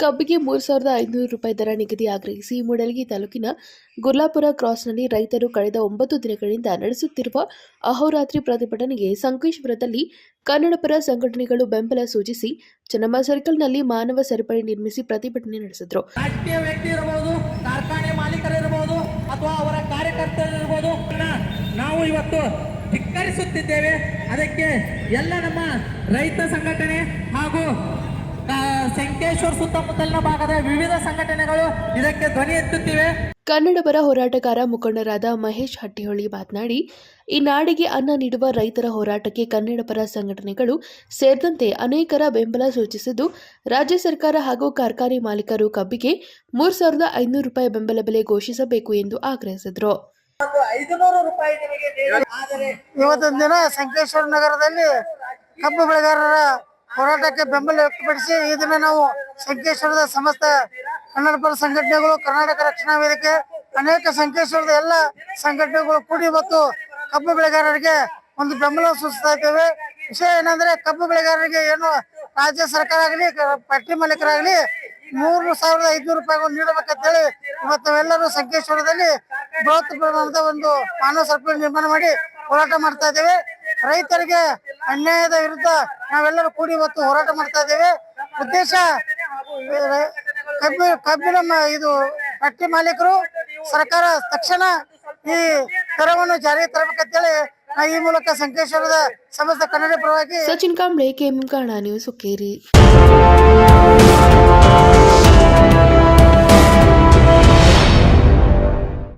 ಕಬ್ಬಿಗೆ ಮೂರು ಸಾವಿರದ ಐನೂರು ರೂಪಾಯಿ ದರ ನಿಗದಿ ಆಗ್ರಹಿಸಿ ಮೂಡಲಗಿ ತಾಲೂಕಿನ ಗುರ್ಲಾಪುರ ಕ್ರಾಸ್ನಲ್ಲಿ ರೈತರು ಕಳೆದ ಒಂಬತ್ತು ದಿನಗಳಿಂದ ನಡೆಸುತ್ತಿರುವ ಅಹೋರಾತ್ರಿ ಪ್ರತಿಭಟನೆಗೆ ಸಂಕೇಶ್ವರದಲ್ಲಿ ಕನ್ನಡಪರ ಸಂಘಟನೆಗಳು ಬೆಂಬಲ ಸೂಚಿಸಿ ಚೆನ್ನಮ್ಮ ಸರ್ಕಲ್ನಲ್ಲಿ ಮಾನವ ಸರಪಳಿ ನಿರ್ಮಿಸಿ ಪ್ರತಿಭಟನೆ ನಡೆಸಿದರು. ವ್ಯಕ್ತಿ ಇರಬಹುದು ಕಾರ್ಖಾನೆ ಅಥವಾ ಅವರ ನಾವು ಇವತ್ತು ಧಿಕ್ಕರಿಸುತ್ತಿದ್ದೇವೆ. ಅದಕ್ಕೆ ಎಲ್ಲ ನಮ್ಮ ರೈತ ಸಂಘಟನೆ ಸಂಕೇಶ್ವರ ಸುತ್ತಮುತ್ತಲಿನ ಭಾಗದ ವಿವಿಧ ಸಂಘಟನೆಗಳು ಇದಕ್ಕೆ ಧ್ವನಿ ಎತ್ತುತ್ತಿವೆ. ಕನ್ನಡ ಪರ ಹೋರಾಟಗಾರ ಮುಖಂಡರಾದ ಮಹೇಶ್ ಹಟ್ಟಿಹೊಳಿ ಮಾತನಾಡಿ ಈ ನಾಡಿಗೆ ಅನ್ನ ನೀಡುವ ರೈತರ ಹೋರಾಟಕ್ಕೆ ಕನ್ನಡ ಪರ ಸಂಘಟನೆಗಳು ಸೇರಿದಂತೆ ಅನೇಕರ ಬೆಂಬಲ ಸೂಚಿಸಿದ್ದು ರಾಜ್ಯ ಸರ್ಕಾರ ಹಾಗೂ ಕಾರ್ಖಾನೆ ಮಾಲೀಕರು ಕಬ್ಬಿಗೆ ಮೂರು ಸಾವಿರದ ಐನೂರು ರೂಪಾಯಿ ಬೆಂಬಲ ಬೆಲೆ ಘೋಷಿಸಬೇಕು ಎಂದು ಆಗ್ರಹಿಸಿದರು. ಐದುನೂರು ರೂಪಾಯಿ ನಿಮಗೆ ಆದರೆ ಇವತ್ತಿನ ದಿನ ಸಂಕೇಶ್ವರ ನಗರದಲ್ಲಿ ಕಬ್ಬು ಬೆಳೆಗಾರರ ಹೋರಾಟಕ್ಕೆ ಬೆಂಬಲ ವ್ಯಕ್ತಪಡಿಸಿ ಈ ದಿನ ನಾವು ಸಂಕೇಶ್ವರದ ಸಮಸ್ತ ಕನ್ನಡ ಪರ ಸಂಘಟನೆಗಳು, ಕರ್ನಾಟಕ ರಕ್ಷಣಾ ವೇದಿಕೆ, ಅನೇಕ ಸಂಕೇಶ್ವರದ ಎಲ್ಲ ಸಂಘಟನೆಗಳು ಕೂಡಿ ಮತ್ತು ಕಬ್ಬು ಬೆಳೆಗಾರರಿಗೆ ಒಂದು ಬೆಂಬಲ ಸೂಚಿಸ್ತಾ ಇದ್ದೇವೆ. ವಿಷಯ ಏನಂದ್ರೆ, ಕಬ್ಬು ಬೆಳೆಗಾರರಿಗೆ ಏನು ರಾಜ್ಯ ಸರ್ಕಾರ ಆಗಲಿ, ಪಟ್ಟಿ ಮಾಲೀಕರಾಗಲಿ ಮೂರು ಸಾವಿರದ ಐದುನೂರು ರೂಪಾಯಿಗಳು ನೀಡಬೇಕಂತೇಳಿ ಇವತ್ತು ನಾವೆಲ್ಲರೂ ಸಂಕೇಶ್ವರದಲ್ಲಿ ಬೃಹತ್ ಪ್ರಮಾಣದ ಒಂದು ಮಾನವ ಸರ್ಪ ನಿರ್ಮಾಣ ಮಾಡಿ ಹೋರಾಟ ಮಾಡ್ತಾ ಇದ್ದೇವೆ. ರೈತರಿಗೆ ಅನ್ಯಾಯದ ವಿರುದ್ಧ ನಾವೆಲ್ಲರೂ ಕೂಡಿ ಇವತ್ತು ಹೋರಾಟ ಮಾಡ್ತಾ ಇದ್ದೇವೆ. ಉದ್ದೇಶ, ಕಬ್ಬಿನ ಕಬ್ಬಿ ಕಬ್ಬಿನ ಇದು ಫ್ಯಾಕ್ಟ್ರಿ ಮಾಲೀಕರು ಸರ್ಕಾರ ತಕ್ಷಣ ಈ ದರವನ್ನು ಜಾರಿಗೆ ತರಬೇಕಂತೇಳಿ ಈ ಮೂಲಕ ಸಂಕೇಶ್ವರದ ಸಮಸ್ತ ಕನ್ನಡ ಪರವಾಗಿ ಸಚಿನ್ ಕಾಂಬ್ಳೆ ಕೆಎಂ ಕಾಣ ನ್ಯೂಸ್, ಹುಕ್ಕೇರಿ.